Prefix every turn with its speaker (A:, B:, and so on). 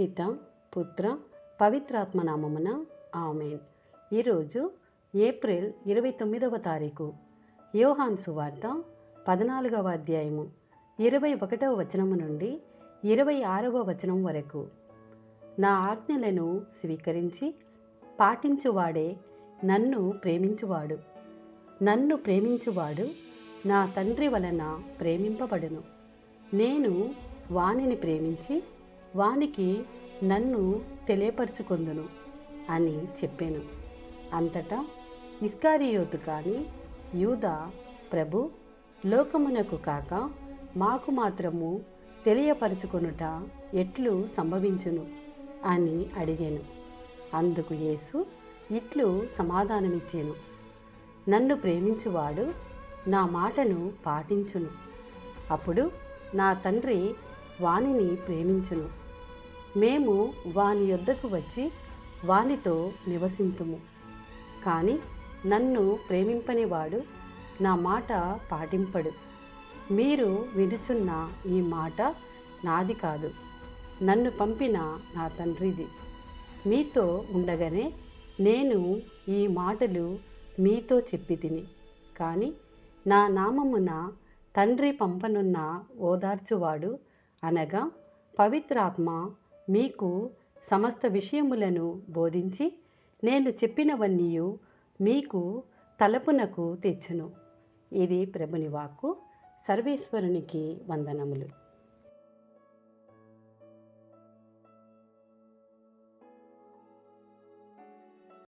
A: పిత పుత్ర పవిత్రాత్మ నామమున ఆమెన్. ఈరోజు ఏప్రిల్ ఇరవై తొమ్మిదవ తారీఖు. యోహాన్ సువార్త పద్నాలుగవ అధ్యాయము ఇరవై ఒకటవ వచనము నుండి ఇరవై ఆరవ వచనం వరకు. నా ఆజ్ఞలను స్వీకరించి పాటించువాడే నన్ను ప్రేమించువాడు. నన్ను ప్రేమించువాడు నా తండ్రి వలన ప్రేమింపబడును. నేను వానిని ప్రేమించి వానికి నన్ను తెలియపరుచుకొందును అని చెప్పాను. అంతటా ఇస్కారియోతు కానీ యూదా ప్రభు లోకమునకు కాక మాకు మాత్రము తెలియపరుచుకొనుట ఎట్లు సంభవించును అని అడిగాను. అందుకు యేసు ఇట్లు సమాధానమిచ్చాను. నన్ను ప్రేమించువాడు నా మాటను పాటించును. అప్పుడు నా తండ్రి వానిని ప్రేమించును. మేము వాని యొద్దకు వచ్చి వానితో నివసింతుము. కానీ నన్ను ప్రేమింపనివాడు నా మాట పాటింపడు. మీరు వినుచున్న ఈ మాట నాది కాదు. నన్ను పంపిన నా తండ్రిది. మీతో ఉండగానే నేను ఈ మాటలు మీతో చెప్పి తిని కానీ నా నామమున తండ్రి పంపనున్న ఓదార్చువాడు అనగా పవిత్రాత్మ మీకు సమస్త విషయములను బోధించి నేను చెప్పినవన్నీ మీకు తలపునకు తెచ్చును. ఇది ప్రభుని వాక్కు. సర్వేశ్వరునికి వందనములు.